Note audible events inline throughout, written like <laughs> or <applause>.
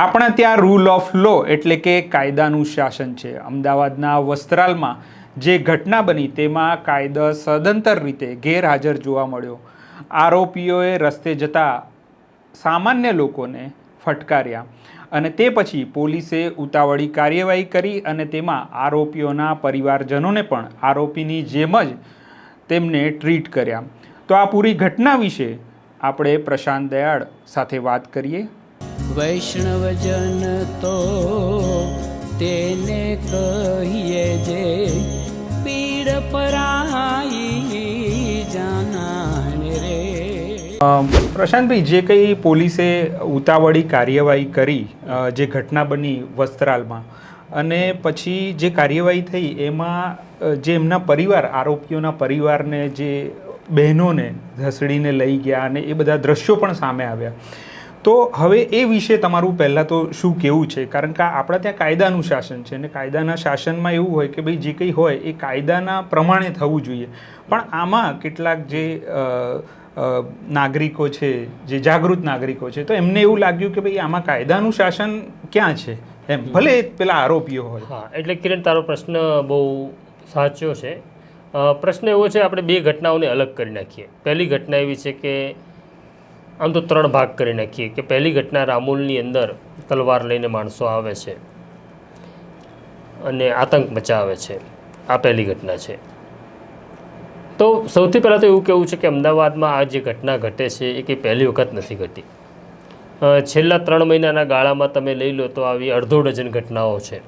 આપણા ત્યાં rule of લો એટલે કે કાયદાનું શાસન છે. અમદાવાદના વસ્ત્રાલમાં જે ઘટના બની તેમાં કાયદો સદંતર રીતે ગેરહાજર જોવા મળ્યો. આરોપીઓએ રસ્તે જતા સામાન્ય લોકોને ફટકાર્યા અને તે પછી પોલીસે ઉતાવળી કાર્યવાહી કરી અને તેમાં આરોપીઓના પરિવારજનોને પણ આરોપીની જેમ જ તેમને ટ્રીટ કર્યા. તો આ પૂરી ઘટના વિશે આપણે પ્રશાંત દયાળ સાથે વાત કરીએ. વૈષ્ણવજન તો તેને કહીએ જે પીડ પરાઈ જાનાને રે. પ્રશાંતભાઈ, જે કંઈ પોલીસે ઉતાવળી કાર્યવાહી કરી જે ઘટના બની વસ્ત્રાલમાં અને પછી જે કાર્યવાહી થઈ, એમાં જે એમના પરિવાર, આરોપીઓના પરિવારને, જે બહેનોને, ધસડીને લઈ ગયા અને એ બધા દ્રશ્યો પણ સામે આવ્યા. તો હવે એ વિશે તમારું પહેલાં તો શું કહેવું છે? કારણ કે આપણા ત્યાં કાયદાનું શાસન છે અને કાયદાના શાસનમાં એવું હોય કે ભાઈ જે કંઈ હોય એ કાયદાના પ્રમાણે થવું જોઈએ. પણ આમાં કેટલાક જે નાગરિકો છે જે જાગૃત નાગરિકો છે તો એમને એવું લાગ્યું કે ભાઈ આમાં કાયદાનું શાસન ક્યાં છે? એમ ભલે પેલા આરોપીઓ હોય. હા એટલે કિરણ તારો પ્રશ્ન બહુ સાચો છે. પ્રશ્ન એવો છે આપણે બે ઘટનાઓને અલગ કરી નાખીએ. પહેલી ઘટના એવી છે કે આમ તો ત્રણ ભાગ કરી નાખીએ કે પહેલી ઘટના રામોલની અંદર તલવાર લઈને માણસો આવે છે અને આતંક મચાવે છે. આ પહેલી ઘટના છે. તો સૌથી પહેલાં તો એવું કહેવું છે કે અમદાવાદમાં આ જે ઘટના ઘટે છે એ કંઈ પહેલી વખત નથી ઘટી. છેલ્લા ત્રણ મહિનાના ગાળામાં તમે લઈ લો તો આવી અડધો ડઝન ઘટનાઓ છે.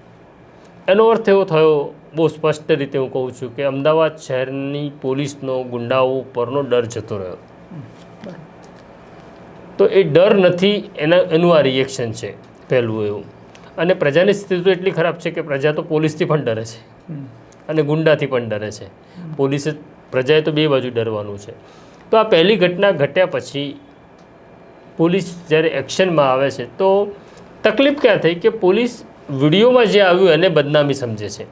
એનો અર્થ એવો થયો, બહુ સ્પષ્ટ રીતે હું કહું છું કે અમદાવાદ શહેરની પોલીસનો ગુંડાઓ ઉપરનો ડર જતો રહ્યો. તો એ ડર નથી એના એનું આ રિએક્શન છે પહેલું એવું. અને પ્રજાની સ્થિતિ તો એટલી ખરાબ છે કે પ્રજા તો પોલીસથી પણ ડરે છે. અને ગુંડાથી પણ ડરે છે. પોલીસે પ્રજાએ તો બે બાજુ ડરવાનું છે. તો આ પહેલી ઘટના ઘટ્યા પછી પોલીસ જ્યારે એક્શનમાં આવે છે તો તકલીફ ક્યાં થઈ કે પોલીસ વિડીયોમાં જે આવ્યું એને બદનામી સમજે છે.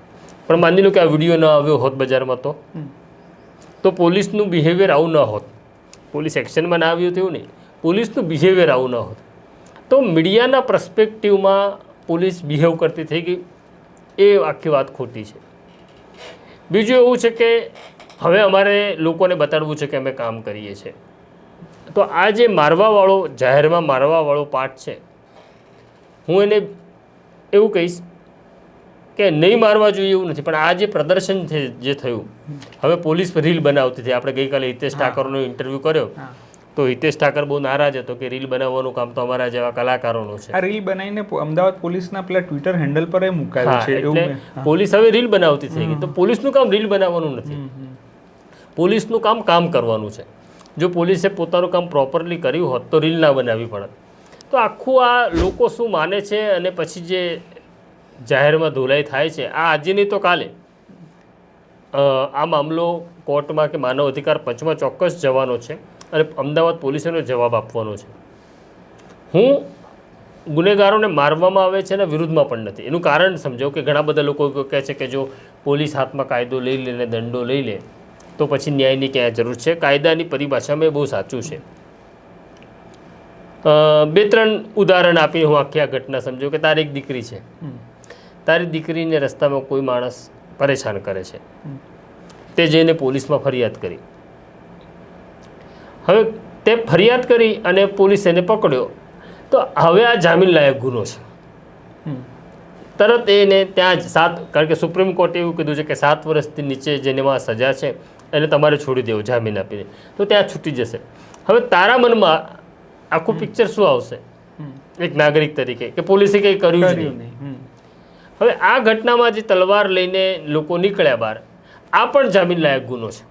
પણ માની લો કે આ વીડિયો ન આવ્યો હોત બજારમાં તો. તો પોલીસનું બિહેવિયર આવું ન હોત. પોલીસ એક્શનમાં ના આવ્યું તેવું નહીં. પોલીસનું બિહેવિયર આવું ન હોત. તો મીડિયાના પ્રસ્પેક્ટિવમાં પોલીસ બિહેવ કરતી થઈ ગઈ. એ આખી વાત ખોટી છે. બીજું એવું છે કે હવે અમારે લોકોને બતાડવું છે કે અમે કામ કરીએ છીએ. તો આ જે મારવાવાળો જાહેરમાં મારવાવાળો પાઠ છે હું એને એવું કહીશ કે નહીં મારવા જોઈએ એવું નથી પણ આ જે પ્રદર્શન જે થયું હવે પોલીસ રીલ બનાવતી હતી. આપણે ગઈકાલે હિતેશ ઠાકરનો ઇન્ટરવ્યૂ કર્યો. તો હિતેશ ઠાકર બહુ નારાજ હતો કે રીલ બનાવવાનું કામ તો અમારા જેવા કલાકારોનું છે. આ રીલ બનાવીને અમદાવાદ પોલીસના પેલા ટ્વિટર હેન્ડલ પર એ મુકાયું છે એટલે પોલીસ હવે રીલ બનાવતી થઈ ગઈ. તો પોલીસનું કામ રીલ બનાવવાનું નથી. પોલીસનું કામ કામ કરવાનું છે. જો પોલીસે પોતાનું કામ પ્રોપરલી કર્યું હોત તો રીલ ના બનાવવી પડત. તો આખું આ લોકો શું માને છે અને પછી જે જાહેરમાં ધોલાઈ થાય છે આ આજે નહીં તો કાલે આ મામલો કોર્ટમાં કે માનવ અધિકાર પંચમાં ચોક્કસ જવાનો છે. અને અમદાવાદ પોલીસેનો જવાબ આપવાનો છે. હું ગુનેગારોને મારવામાં આવે છે એના વિરુદ્ધમાં પણ નથી. એનું કારણ સમજો કે ઘણા બધા લોકો કહે છે કે જો પોલીસ હાથમાં કાયદો લઈ લે અને દંડો લઈ લે તો પછી ન્યાયની ક્યાં જરૂર છે? કાયદાની પરિભાષામાં એ બહુ સાચું છે. બે ત્રણ ઉદાહરણ આપી હું આખી આ ઘટના સમજો કે તારી એક દીકરી છે. તારી દીકરીને રસ્તામાં કોઈ માણસ પરેશાન કરે છે. તે જઈને પોલીસમાં ફરિયાદ કરી. હવે તે ફરિયાદ કરી અને પોલીસ એને પકડ્યો. તો હવે આ જામીન લાયક ગુનો છે. તરત એને ત્યાં જ સાત કારણ કે સુપ્રીમ કોર્ટે એવું કીધું છે કે સાત વર્ષથી નીચે જેનેમાં સજા છે એને તમારે છોડી દેવું જામીન આપીને. તો ત્યાં છૂટી જશે. હવે તારા મનમાં આખું પિક્ચર શું આવશે? એક નાગરિક તરીકે કે પોલીસે કંઈ કર્યું જ નહીં. હવે આ ઘટનામાં જે તલવાર લઈને લોકો નીકળ્યા બહાર આ પણ જામીન લાયક ગુનો છે.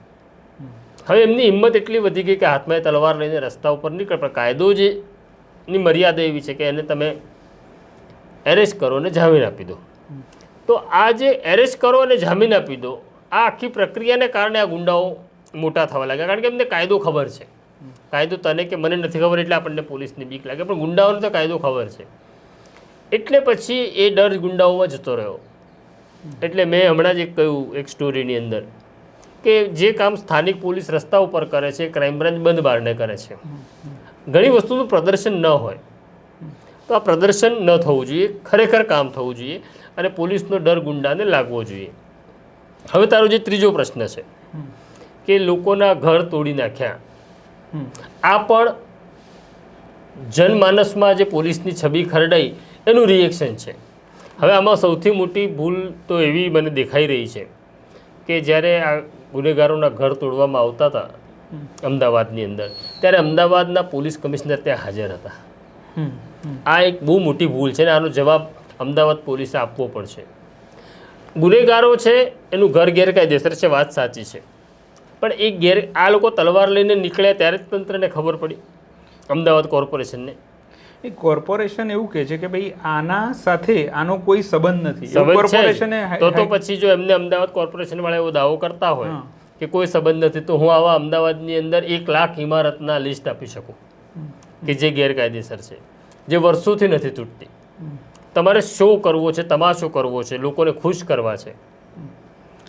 હવે એમની હિંમત એટલી વધી ગઈ કે હાથમાં તલવાર લઈને રસ્તા ઉપર નીકળે. પણ કાયદો જે ની મર્યાદા એવી છે કે એને તમે એરેસ્ટ કરો અને જામીન આપી દો. તો આ જે એરેસ્ટ કરો અને જામીન આપી દો, આ આખી પ્રક્રિયાને કારણે આ ગુંડાઓ મોટા થવા લાગ્યા. કારણ કે એમને કાયદો ખબર છે. કાયદો તને કે મને નથી ખબર એટલે આપણને પોલીસની બીક લાગે. પણ ગુંડાઓને તો કાયદો ખબર છે. એટલે પછી એ ડર ગુંડાઓમાં જતો રહ્યો. એટલે મેં હમણાં જ એક કહ્યું એક સ્ટોરીની અંદર. કે જે કામ સ્થાનિક પોલીસ રસ્તા ઉપર કરે છે ક્રાઇમ બ્રાન્ચ બંધ બારણે કરે છે. ઘણી વસ્તુનું પ્રદર્શન ન હોય તો આ પ્રદર્શન ન થવું જોઈએ, ખરેખર કામ થવું જોઈએ અને પોલીસનો ડર ગુંડાને લાગવો જોઈએ. હવે તારો જે ત્રીજો પ્રશ્ન છે કે લોકોના ઘર તોડી નાખ્યા. આ પણ જનમાનસમાં જે પોલીસની છબી ખરડાઈ એનું રિએક્શન છે. હવે આમાં સૌથી મોટી ભૂલ તો એવી મને દેખાઈ રહી છે કે જ્યારે આ ગુનેગારોના ઘર તોડવામાં આવતા હતા અમદાવાદની અંદર. ત્યારે અમદાવાદના પોલીસ કમિશનર ત્યાં હાજર હતા. આ એક બહુ મોટી ભૂલ છે ને આનો જવાબ અમદાવાદ પોલીસે આપવો પડશે ગુનેગારો છે એનું ઘર ગેરકાયદેસર છે વાત સાચી છે. પણ એ ગેર આ લોકો તલવાર લઈને નીકળ્યા ત્યારે જ તંત્રને ખબર પડી. અમદાવાદ કોર્પોરેશનને. એ કોર્પોરેશન એવું કહે છે કે ભાઈ આના સાથે આનો કોઈ સંબંધ નથી. કોર્પોરેશને તો તો પછી જો એમને અમદાવાદ કોર્પોરેશન વાળા એવો દાવો કરતા હોય કે કોઈ સંબંધ નથી તો હું આવા અમદાવાદની અંદર એક લાખ ઇમારતના લિસ્ટ આપી શકું. કે જે ગેરકાયદેસર છે. જે વર્ષોથી નથી તૂટતી. તમારે શો કરવો છે તમાશો કરવો છે લોકોને ખુશ કરવા છે.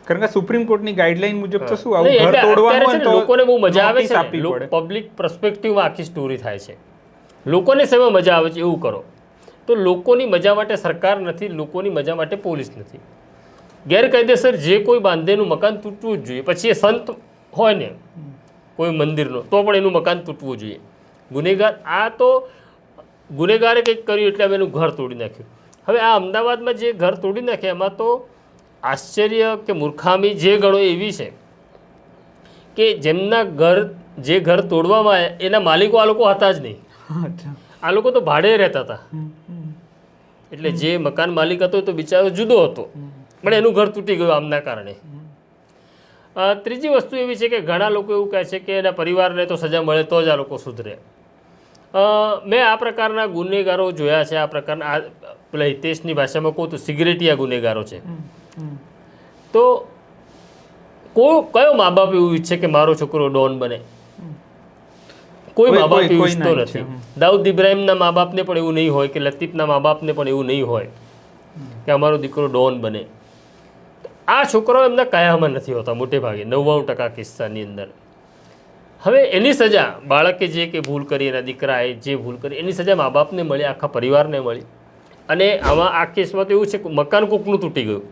કારણ કે સુપ્રીમ કોર્ટની ગાઈડલાઈન મુજબ તો શું આવું ઘર તોડવાનું લોકોને બહુ મજા આવે છે પબ્લિક પર્સપેક્ટિવમાં આખી સ્ટોરી થાય છે. લોકોને સેવા મજા આવે છે, એવું કરો. તો લોકોની મજા માટે સરકાર નથી, લોકોની મજા માટે પોલીસ નથી. ગેરકાયદેસર જે કોઈ બાંધેનું મકાન તૂટવું જ જોઈએ. પછી એ સંત હોય ને, કોઈ મંદિરનો, તો પણ એનું મકાન તૂટવું જોઈએ. ગુનેગાર, આ તો ગુનેગારે કંઈક કર્યું એટલે અમે એનું ઘર તોડી નાખ્યું. હવે આ અમદાવાદમાં જે ઘર તોડી નાખ્યા, એમાં તો આશ્ચર્ય કે મૂર્ખામી જે ગણો એવી છે કે જેમના ઘર, જે ઘર તોડવામાં આવ્યા, એના માલિકો આ લોકો હતા જ નહીં. આ લોકો તો ભાડે રહેતા હતા. એટલે જે મકાન માલિક હતો તો બિચારો જુદો હતો. પણ એનું ઘર તૂટી ગયું આમના કારણે. ત્રીજી વસ્તુ એવી છે કે ઘણા લોકો એવું કહે છે કે એના પરિવારને તો સજા મળે તો જ આ લોકો સુધરે. મેં આ પ્રકારના ગુનેગારો જોયા છે. આ પ્રકારના આ પેલા હિતેશની ભાષામાં કહું તો સિગરેટિયા ગુનેગારો છે. તો કો કયો મા બાપ એવું ઈચ્છે કે મારો છોકરો ડોન બને? કોઈ મા બાપ ઈચ્છે, નથી. દાઉદ ઇબ્રાહીમના મા બાપને પણ એવું નહીં હોય કે લતીફના મા બાપને પણ એવું નહીં હોય કે અમારો દીકરો ડોન બને. આ છોકરાઓ એમના કયામાં નથી હોતા મોટે ભાગે નવ્વાણું ટકા કિસ્સાની અંદર. હવે એની સજા બાળકે જે કે ભૂલ કરી એના દીકરાએ જે ભૂલ કરી એની સજા મા બાપને મળી આખા પરિવારને મળી. અને આમાં આ કેસમાં તો એવું છે કે મકાન કોકનું તૂટી ગયું.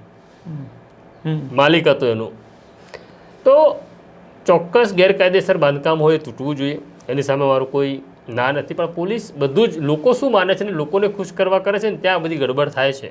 માલિક હતો એનું. તો ચોક્કસ ગેરકાયદેસર બાંધકામ હોય તૂટવું જોઈએ. એની સામે મારું કોઈ ના નથી. પણ પોલીસ બધું જ લોકો શું માને છે ને લોકોને ખુશ કરવા કરે છે ને ત્યાં બધી ગડબડ થાય છે.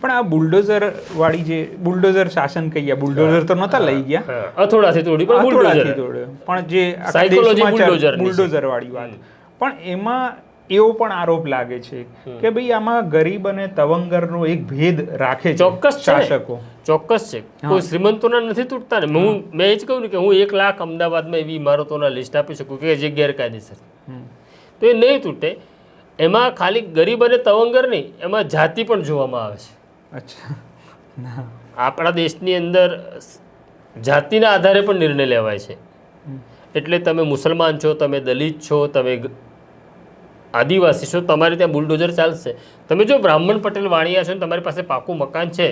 પણ આ બુલડોઝર વાળી જે બુલડોઝર શાસન કહીએ બુલડોઝર તો નહોતા લઈ ગયા. અથોડાથી તોડી પણ બુલડોઝર. તોડ્યો. પણ જે સાયકોલોજી બુલડોઝર bulldozer વાળી વાત. પણ એમાં એવો પણ આરોપ લાગે છે કે ભાઈ આમાં ગરીબ અને તવંગરનો એક ભેદ રાખે છે ચોક્કસ શાસકો. ચોક્કસ છે. કોઈ શ્રીમંતોના નથી તૂટતા ને. હું મેં એ જ કહ્યું ને કે હું એક લાખ અમદાવાદમાં એવી ઇમારતોના લિસ્ટ આપી શકું કે જે ગેરકાયદેસર. તો એ નહીં તૂટે. એમાં ખાલી ગરીબ અને તવંગર નહીં એમાં જાતિ પણ જોવામાં આવે છે. અચ્છા. <laughs> આપણા દેશની અંદર જાતિના આધારે પણ નિર્ણય લેવાય છે. એટલે તમે મુસલમાન છો તમે દલિત છો તમે આદિવાસી છો તમારે ત્યાં બુલડોઝર ચાલશે. તમે જો બ્રાહ્મણ પટેલ વાણિયા છો ને તમારી પાસે પાકું મકાન છે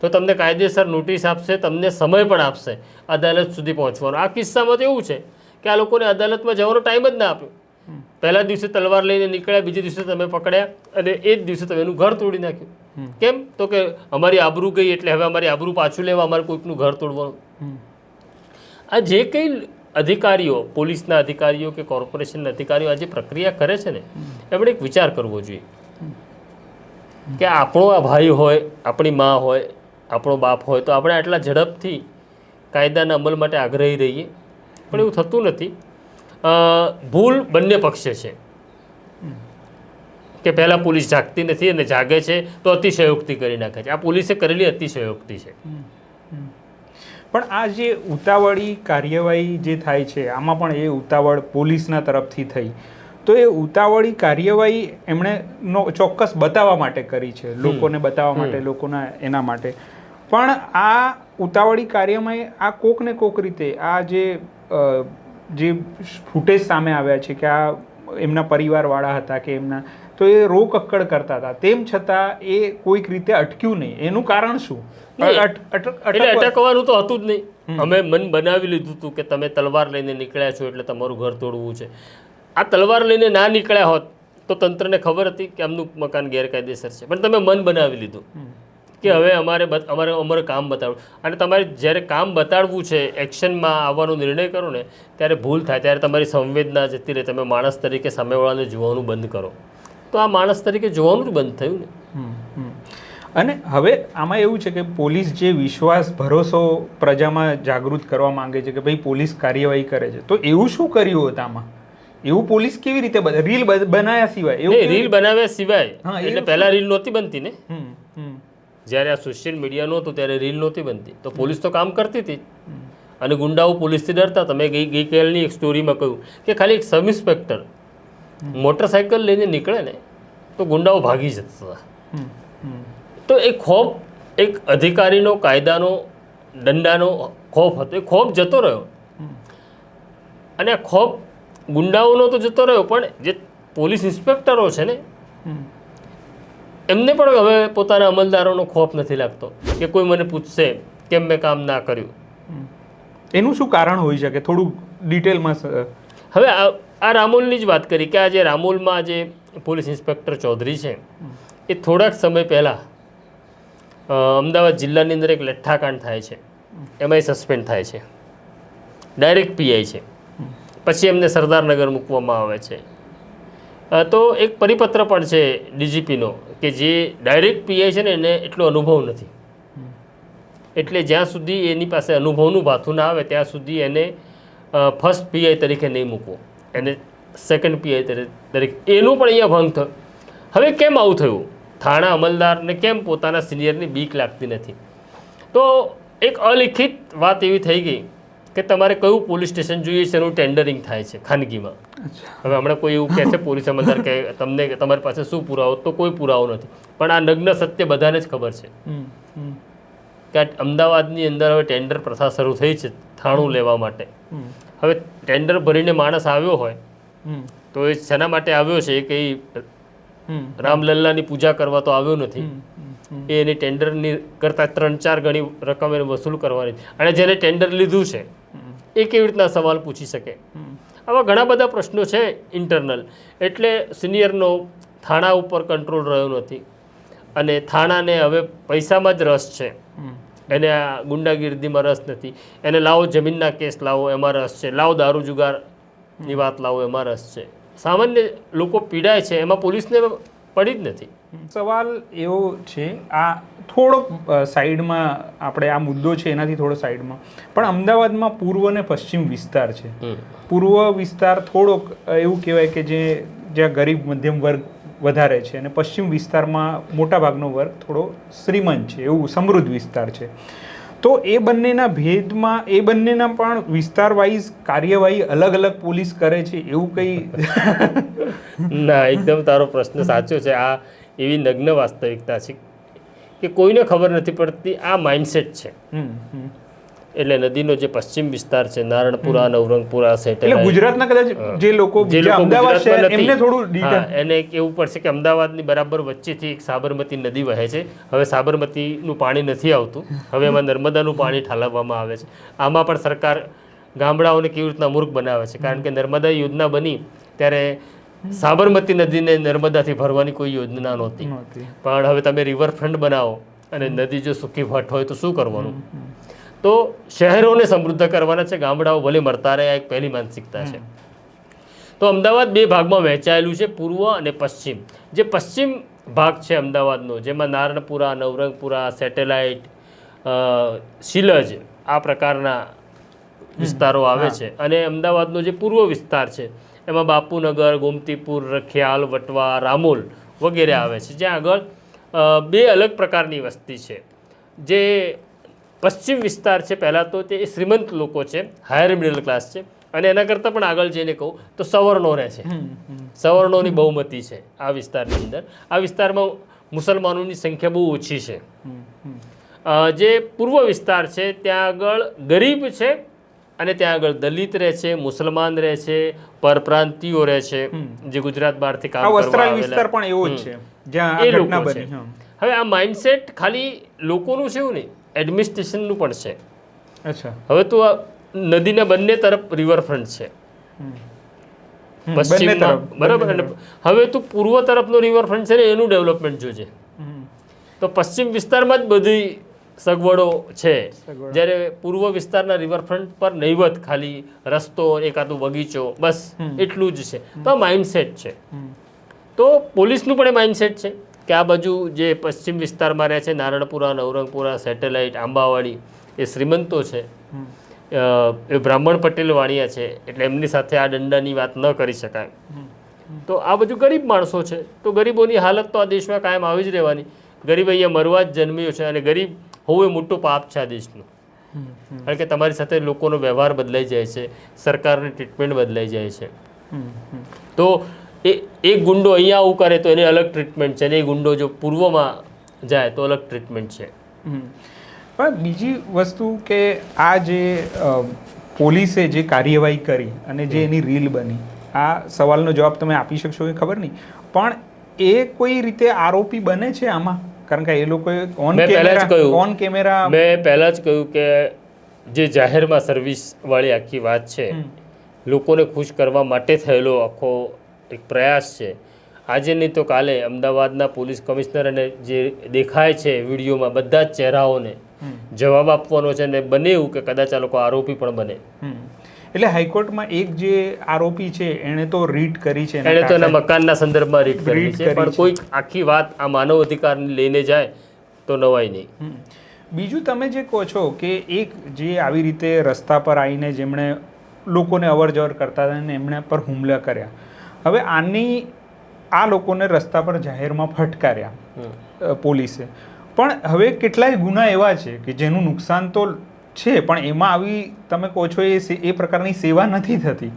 તો તમને કાયદેસર નોટિસ આપશે તમને સમય પણ આપશે અદાલત સુધી પહોંચવાનો. આ કિસ્સામાં તો એવું છે કે આ લોકોને અદાલતમાં જવાનો ટાઈમ જ ના આપ્યો. પહેલા દિવસે તલવાર લઈને નીકળ્યા બીજે દિવસે તમે પકડ્યા અને એ જ દિવસે તમે એનું ઘર તોડી નાખ્યું. કેમ? તો કે અમારી આબરૂ ગઈ એટલે હવે અમારી આબરૂ પાછું લેવા અમારે કોઈકનું ઘર તોડવાનું. આ જે કંઈ અધિકારીઓ પોલીસના અધિકારીઓ કે કોર્પોરેશનના અધિકારીઓ આ જે પ્રક્રિયા કરે છે ને એમણે એક વિચાર કરવો જોઈએ. કે આપણો આ ભાઈ હોય આપણી મા હોય આપણો બાપ હોય તો આપણે આટલા ઝડપથી કાયદાના અમલ માટે આગ્રહી રહીએ. પણ એવું થતું નથી. ભૂલ બંને પક્ષે છે. કે પહેલાં પોલીસ જાગતી નથી અને જાગે છે તો અતિશયોક્તિ કરી નાખે છે. આ પોલીસે કરેલી અતિશયોક્તિ છે. પણ આ જે ઉતાવળી કાર્યવાહી જે થાય છે આમાં પણ એ ઉતાવળ પોલીસના તરફથી થઈ. તો એ ઉતાવળી કાર્યવાહી એમણે નો ચોક્કસ બતાવવા માટે કરી છે. લોકોને બતાવવા માટે લોકોના એના માટે. પણ આ ઉતાવળી કાર્યમાં આ કોક ને કોક રીતે આ જે જે ફૂટેજ સામે આવ્યા છે કે આ એમના પરિવારવાળા હતા કે એમના તો એ રોક અક્કડ કરતા હતા. તેમ છતાં એ કોઈક રીતે અટક્યું નહીં. એનું કારણ શું? એટલે અટકવાનું તો હતું જ નહીં. અમે મન બનાવી લીધું હતું કે તમે તલવાર લઈને નીકળ્યા છો એટલે તમારું ઘર તોડવું છે. આ તલવાર લઈને ના નીકળ્યા હોત તો તંત્રને ખબર હતી કે આમનું મકાન ગેરકાયદેસર છે. પણ તમે મન બનાવી લીધું. કે હવે અમારે અમારે અમારે કામ બતાવવું અને તમારે જ્યારે કામ બતાડવું છે એક્શનમાં આવવાનો નિર્ણય કરો ને ત્યારે ભૂલ થાય. ત્યારે તમારી સંવેદના જતી રહે. તમે માણસ તરીકે સામેવાળાને જોવાનું બંધ કરો. તો આ માણસ તરીકે જોવાનું જ બંધ થયું ને. અને હવે આમાં એવું છે કે પોલીસ જે વિશ્વાસ ભરોસો પ્રજામાં જાગૃત કરવા માંગે છે કે ભાઈ પોલીસ કાર્યવાહી કરે છે. તો એવું શું કર્યું હતું આમાં? એવું પોલીસ કેવી રીતે બને- રીલ બ- બનાયા સિવાય? એવું રીલ બનાવ્યા સિવાય. હા, એટલે પહેલા રીલ નહોતી બનતી ને. જ્યારે આ સોશિયલ મીડિયા નહોતું, ત્યારે રીલ નહોતી બનતી. તો પોલીસ તો કામ કરતી હતી અને ગુંડાઓ પોલીસથી ડરતા. તમે ગઈ ગઈકાલની એક સ્ટોરીમાં કહ્યું કે ખાલી એક સબ ઇન્સ્પેક્ટર મોટરસાઇકલ લઈને નીકળે ને, તો ગુંડાઓ ભાગી જતા. તો એ ખોફ એક અધિકારીનો કાયદાનો દંડાનો ખોફ હતો. એ ખોફ જતો રહ્યો. અને આ ખોફ ગુંડાઓનો તો જતો રહ્યો, પણ જે પોલીસ ઇન્સ્પેક્ટરો છે ને. એમને પણ હવે પોતાના અમલદારોનો ખોફ નથી લાગતો કે કોઈ મને પૂછશે કેમ મેં કામ ના કર્યું. એનું શું કારણ હોઈ શકે? થોડું ડિટેલમાં હવે આ રામોલની જ વાત કરી કે આ જે રામોલમાં જે પોલીસ ઇન્સ્પેક્ટર ચૌધરી છે એ થોડાક સમય પહેલાં અમદાવાદ જિલ્લાની અંદર એક લઠ્ઠાકાંડ થાય છે. એમાં એ સસ્પેન્ડ થાય છે. ડાયરેક્ટ પીઆઈ છે. પછી એમને સરદારનગર મૂકવામાં આવે છે. તો એક પરિપત્ર પણ છે ડીજીપીનો કે જે ડાયરેક્ટ પીઆઈ છે ને એને એટલો અનુભવ નથી. એટલે જ્યાં સુધી એની પાસે અનુભવનું ભાથું ના આવે, ત્યાં સુધી એને ફર્સ્ટ પીઆઈ તરીકે નહીં મૂકવો. એને સેકન્ડ પીઆઈ તરીકે. એનું પણ અહીંયા ભંગ થયો. હવે કેમ આવું થયું? થાણા અમલદારને કેમ પોતાના સિનિયરની બીક લાગતી નથી? તો એક અલિખિત વાત એવી થઈ ગઈ કે તમારે કયું પોલીસ સ્ટેશન જોઈએ છે એનું ટેન્ડરિંગ થાય છે ખાનગીમાં. હવે હમણાં કોઈ એવું કહે છે પોલીસ અમલદાર કે તમને તમારી પાસે શું પુરાવો તો કોઈ પુરાવો નથી. પણ આ નગ્ન સત્ય બધાને જ ખબર છે. કે અમદાવાદની અંદર હવે ટેન્ડર પ્રથા શરૂ થઈ છે થાણું લેવા માટે. હવે ટેન્ડર ભરીને માણસ આવ્યો હોય તો એ શેના માટે આવ્યો છે? એ કંઈ રામલલ્લાની પૂજા કરવા તો આવ્યો નથી. એ એની ટેન્ડરની કરતાં ત્રણ ચાર ગણી રકમ એને વસૂલ કરવાની. અને જેને ટેન્ડર લીધું છે એ કેવી રીતના સવાલ પૂછી શકે? આવા ઘણા બધા પ્રશ્નો છે ઇન્ટરનલ એટલે સિનિયરનો થાણા ઉપર કંટ્રોલ રહ્યો નથી. અને થાણાને હવે પૈસામાં જ રસ છે. એને આ ગુંડાગીર્દીમાં રસ નથી. એને લાવો જમીનના કેસ લાવો, એમાં રસ છે. લાવો દારૂ જુગારની વાત લાવો, એમાં રસ છે. સામાન્ય લોકો પીડાય છે. એમાં પોલીસને પડી જ નથી. સવાલ એવો છે આ થોડોક સાઈડમાં આપણે આ મુદ્દો છે એનાથી થોડો સાઈડમાં. પણ અમદાવાદમાં પૂર્વ અને પશ્ચિમ વિસ્તાર છે. પૂર્વ વિસ્તાર થોડોક એવું કહેવાય કે જે જ્યાં ગરીબ મધ્યમ વર્ગ વધારે છે અને પશ્ચિમ વિસ્તારમાં મોટાભાગનો વર્ગ થોડો શ્રીમંત છે એવું સમૃદ્ધ વિસ્તાર છે. તો એ બંનેના ભેદમાં એ બંનેના પણ વિસ્તાર વાઇઝ કાર્યવાહી અલગ અલગ પોલીસ કરે છે એવું કંઈ? <laughs> ના એકદમ તારો પ્રશ્ન સાચો છે. આ એવી નગ્ન વાસ્તવિકતા છે કે કોઈને ખબર નથી પડતી આ માઇન્ડસેટ છે. એટલે નદીનો જે પશ્ચિમ વિસ્તાર છે નારણપુરા નવરંગપુરા એટલે સેટેલાઇટ ગુજરાતના કદાચ જે લોકો જે જે લોકો અમદાવાદ શહેર ગુજરાતમાં નથી, એમને થોડું એને કેવું પડશે કે અમદાવાદની બરાબર વચ્ચેથી એક સાબરમતી નદી વહે છે. હવે સાબરમતીનું પાણી નથી આવતું. હવે એમાં નર્મદાનું પાણી ઠાલવવામાં આવે છે. આમાં પણ સરકાર ગામડાઓને કેવી રીતના મૂર્ખ બનાવે છે? કારણ કે નર્મદા યોજના બની ત્યારે સાબરમતી નદીને નર્મદાથી ભરવાની કોઈ યોજના નહોતી. નહોતી. પણ હવે તમે રિવરફ્રન્ટ બનાવો અને નદી જો સૂકી ભટ્ટ હોય તો શું કરવાનું? તો શહેરોને સમૃદ્ધ કરવાના છે ગામડાઓ ભલે મરતા રહે આ એક પહેલી માનસિકતા છે. તો અમદાવાદ બે ભાગમાં વહેંચાયેલું છે પૂર્વ અને પશ્ચિમ. જે પશ્ચિમ ભાગ છે અમદાવાદનો જેમાં નારણપુરા નવરંગપુરા સેટેલાઇટ શિલજ આ પ્રકારના વિસ્તારો આવે છે. અને અમદાવાદનો જે પૂર્વ વિસ્તાર છે એમાં બાપુનગર ગોમતીપુર રખિયાલ વટવા રામોલ વગેરે આવે છે. જ્યાં આગળ બે અલગ પ્રકારની વસ્તી છે. જે પશ્ચિમ વિસ્તાર છે પહેલાં તો તે શ્રીમંત લોકો છે હાયર મિડલ ક્લાસ છે. અને એના કરતાં પણ આગળ જઈને કહું તો સવર્ણો રહે છે. સવર્ણોની બહુમતી છે આ વિસ્તારની અંદર. આ વિસ્તારમાં મુસલમાનોની સંખ્યા બહુ ઓછી છે. જે પૂર્વ વિસ્તાર છે ત્યાં આગળ ગરીબ છે અને ત્યાં આગળ દલિત રહે છે મુસલમાન રહે છે પરપ્રાંતિયો રહે છે જે ગુજરાત બહારથી કામ કરવા વિસ્તાર પણ એવો જ છે જ્યાં એ લોકો બની છે. હવે આ માઇન્ડસેટ ખાલી લોકોનું છે એવું નહીં. એડમિનિસ્ટ્રેશનનું પણ છે. અચ્છા. હવે તો આ નદીના બંને તરફ રિવરફ્રન્ટ છે. પશ્ચિમમાં તરફ, બરાબર અને હવે તું પૂર્વ તરફનો રિવરફ્રન્ટ છે ને એનું ડેવલપમેન્ટ જોજે. તો પશ્ચિમ વિસ્તારમાં જ બધી સગવડો છે. જ્યારે પૂર્વ વિસ્તારના રિવરફ્રન્ટ પર નહીવત ખાલી રસ્તો એકાદું બગીચો બસ એટલું જ છે. તો માઇન્ડસેટ છે. તો પોલીસનું પણ એ માઇન્ડસેટ છે. કે આ બાજુ જે પશ્ચિમ વિસ્તારમાં રહે છે નારણપુરા નવરંગપુરા સેટેલાઇટ આંબાવાડી એ શ્રીમંતો છે. એ બ્રાહ્મણ પટેલ વાણિયા છે એટલે એમની સાથે આ દંડાની વાત ન કરી શકાય. તો આ બધું ગરીબ માણસો છે તો ગરીબોની હાલત તો આ દેશમાં કાયમ આવી જ રહેવાની. ગરીબ અહીંયા મરવા જ જન્મ્યો છે અને ગરીબ હોવું એ મોટું પાપ છે આ દેશનું. કારણ કે તમારી સાથે લોકોનો વ્યવહાર બદલાઈ જાય છે સરકારની ટ્રીટમેન્ટ બદલાઈ જાય છે. તો એ એક ગુંડો અહીંયા આવું કરે તો એને અલગ ટ્રીટમેન્ટ છે અને એ ગુંડો જો પૂર્વમાં જાય તો અલગ ટ્રીટમેન્ટ છે. પણ બીજી વસ્તુ કે આ જે પોલીસે જે કાર્યવાહી કરી અને જે એની રીલ બની આ સવાલનો જવાબ તમે આપી શકશો કે ખબર નહીં. પણ એ કોઈ રીતે આરોપી બને છે આમાં? કારણ કે એ લોકોએ ઓન કેમેરા. ઓન કેમેરા મેં પહેલાં જ કહ્યું કે જે જાહેરમાં સર્વિસવાળી આખી વાત છે લોકોને ખુશ કરવા માટે થયેલો આખો એક પ્રયાસ છે. આજે નહીં તો કાલે અમદાવાદના પોલીસ કમિશનર અને જે દેખાય છે વિડીયોમાં બધા જ ચહેરાઓને જવાબ આપવાનો છે અને બને એવું કે કદાચ આ લોકો આરોપી પણ બને. એટલે હાઈકોર્ટમાં એક જે આરોપી છે એણે તો રીટ કરી છે એણે તો એના મકાનના સંદર્ભમાં રીટ કરી છે પણ કોઈ આખી વાત આ માનવ અધિકારને લઈને જાય તો નવાય નહીં. બીજું તમે જે કહો છો કે એક જે આવી રીતે રસ્તા પર આવીને જેમણે લોકોને અવર જવર કરતા હતા અને એમણે પર હુમલા કર્યા હવે આની આ લોકોને રસ્તા પર જાહેરમાં ફટકાર્યા પોલીસે. પણ હવે કેટલાય ગુના એવા છે કે જેનું નુકસાન તો છે પણ એમાં આવી તમે કહો છો એ એ પ્રકારની સેવા નથી થતી.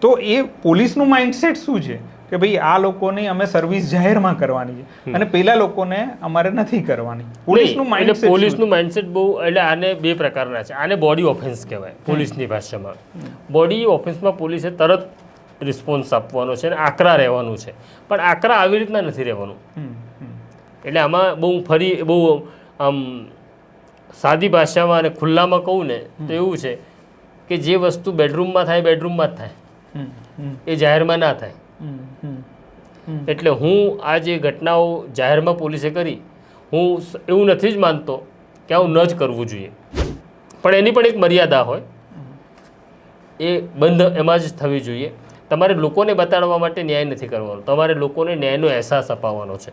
તો એ પોલીસનું માઇન્ડસેટ શું છે? કે ભાઈ આ લોકોની અમે સર્વિસ જાહેરમાં કરવાની છે. અને પેલા લોકોને અમારે નથી કરવાની. પોલીસનું માઇન્ડસેટ પોલીસનું માઇન્ડસેટ બહુ એટલે આને બે પ્રકારના છે. આને બોડી ઓફેન્સ કહેવાય પોલીસની ભાષામાં. બોડી ઓફેન્સમાં પોલીસે તરત રિસ્પોન્સ આપવાનો છે અને આકરા રહેવાનું છે. પણ આકરા આવી રીતના નથી રહેવાનું. એટલે આમાં બહુ ફરી બહુ આમ સાદી ભાષામાં અને ખુલ્લામાં કહું ને તો એવું છે કે જે વસ્તુ બેડરૂમમાં થાય બેડરૂમમાં જ થાય. એ જાહેરમાં ના થાય. એટલે હું આ જે ઘટનાઓ જાહેરમાં પોલીસે કરી હું એવું નથી જ માનતો કે આવું ન જ કરવું જોઈએ. પણ એની પણ એક મર્યાદા હોય. એ બંધ એમાં જ થવી જોઈએ. તમારે લોકોને બતાડવા માટે ન્યાય નથી કરવાનો. તમારે લોકોને ન્યાયનો અહેસાસ અપાવવાનો છે.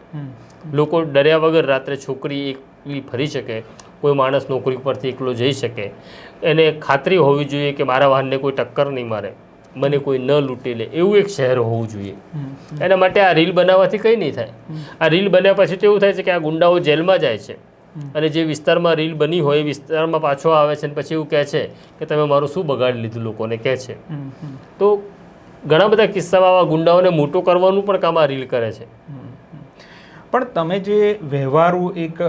લોકો ડર્યા વગર રાત્રે છોકરી એકલી ફરી શકે કોઈ માણસ નોકરી પરથી એકલો જઈ શકે. એને ખાતરી હોવી જોઈએ કે મારા વાહનને કોઈ ટક્કર નહીં મારે મને કોઈ ન લૂંટી લે એવું એક શહેર હોવું જોઈએ. એના માટે આ રીલ બનાવવાથી કંઈ નહીં થાય. આ રીલ બન્યા પછી તો એવું થાય છે કે આ ગુંડાઓ જેલમાં જાય છે. અને જે વિસ્તારમાં રીલ બની હોય એ વિસ્તારમાં પાછો આવે છે અને પછી એવું કહે છે કે તમે મારું શું બગાડી લીધું લોકોને કહે છે. તો ઘણા બધા કિસ્સામાં આવા ગુંડાઓને મોટો કરવાનું પણ કામ આ રીલ કરે છે. પણ તમે જે વ્યવહારુ એક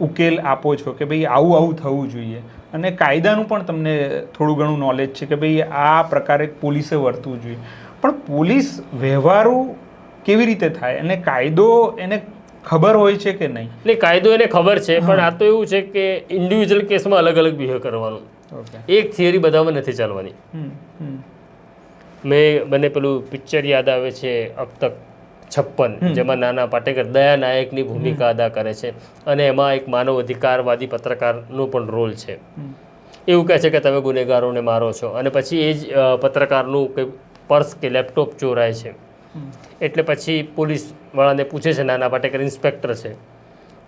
ઉકેલ આપો છો કે ભાઈ આવું આવું થવું જોઈએ અને કાયદાનું પણ તમને થોડું ઘણું નોલેજ છે કે ભાઈ આ પ્રકારે પોલીસે વર્તવું જોઈએ. પણ પોલીસ વ્યવહારુ કેવી રીતે થાય? અને કાયદો એને ખબર હોય છે કે નહીં? એટલે કાયદો એને ખબર છે પણ આ તો એવું છે કે ઇન્ડિવિજ્યુઅલ કેસમાં અલગ અલગ બિહેવ કરવાનું. એક થિયરી બધામાં નથી ચાલવાની. મેં મને પેલું પિક્ચર યાદ આવે છે અબ તક છપ્પન જેમાં નાના પાટેકર દયા નાયકની ભૂમિકા અદા કરે છે અને એમાં એક માનવ અધિકારવાદી પત્રકારનો પણ રોલ છે. એવું કહે છે કે તમે ગુનેગારોને મારો છો અને પછી એ જ પત્રકારનું કે પર્સ કે લેપટોપ ચોરાય છે. એટલે પછી પોલીસવાળાને પૂછે છે નાના પાટેકર ઇન્સ્પેક્ટર છે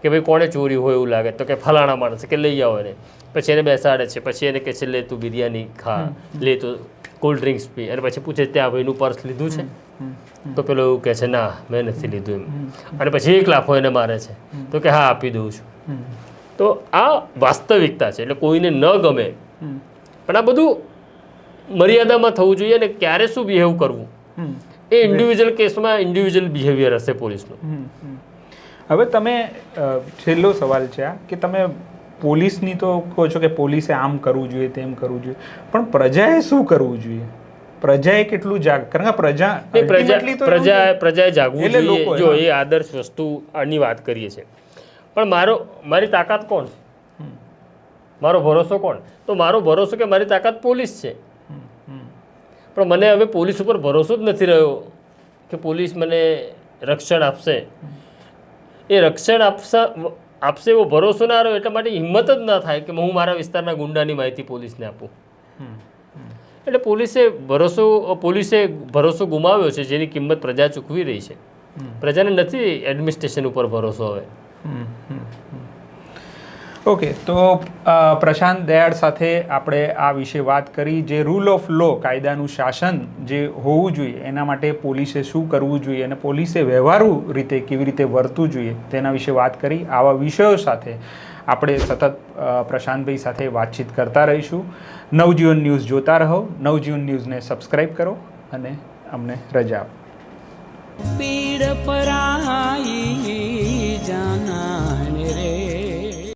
કે ભાઈ કોણે ચોરી હોય એવું લાગે? તો કે ફલાણા માણસે કે લઈ આવો એને. પછી એને બેસાડે છે પછી એને કહે છે લે તું બિરયાની ખા લે તું કોલ્ડ ડ્રિંક્સ પી. અને પછી પૂછે ત્યાં ભાઈનું પર્સ લીધું છે? તો પેલો એવું કહે છે ના મેં નથી લીધું એમ. અને પછી એક લાખો એને મારે છે. તો કે હા આપી દઉં છું. તો આ વાસ્તવિકતા છે એટલે કોઈને ન ગમે. પણ આ બધું મર્યાદામાં થવું જોઈએ અને ક્યારે શું બિહેવ કરવું? એ ઇન્ડિવિજ્યુઅલ કેસમાં ઇન્ડિવિજ્યુઅલ બિહેવિયર હશે પોલીસનું. હવે તમે છેલ્લો સવાલ છે આ કે તમે પોલીસની તો કહો છો કે પોલીસે આમ કરવું જોઈએ તેમ કરવું જોઈએ. પણ પ્રજાએ શું કરવું જોઈએ? પ્રજાએ કેટલું જાગ કારણ કે પ્રજા પ્રજા પ્રજાએ જાગવું જોઈએ. જો એ આદર્શ વસ્તુ આની વાત કરીએ છીએ. પણ મારો મારી તાકાત કોણ મારો ભરોસો કોણ? તો મારો ભરોસો કે મારી તાકાત પોલીસ છે. પણ મને હવે પોલીસ ઉપર ભરોસો જ નથી રહ્યો કે પોલીસ મને રક્ષણ આપશે. એ રક્ષણ આપશા આપશે એવો ભરોસો ના રહ્યો એટલા માટે હિંમત જ ના થાય કે હું મારા વિસ્તારના ગુંડાની માહિતી પોલીસને આપું. એટલે પોલીસે ભરોસો પોલીસે ભરોસો ગુમાવ્યો છે જેની કિંમત પ્રજા ચૂકવી રહી છે. પ્રજાને નથી એડમિનિસ્ટ્રેશન ઉપર ભરોસો હવે. ઓકે તો પ્રશાંત દયાળ સાથે આપણે આ વિશે વાત કરી. જે રૂલ ઓફ લો કાયદાનું શાસન જે હોવું જોઈએ, એના માટે પોલીસે શું કરવું જોઈએ અને પોલીસે વ્યવહારુ રીતે કેવી રીતે વર્તવું જોઈએ, તેના વિશે વાત કરી. આવા વિષયો સાથે આપણે સતત પ્રશાંતભાઈ સાથે વાતચીત કરતા રહીશું. નવજીવન ન્યૂઝ જોતા રહો. નવજીવન ન્યૂઝને સબસ્ક્રાઈબ કરો અને અમને રજા આપો. પીડ પરાઈ જાનાને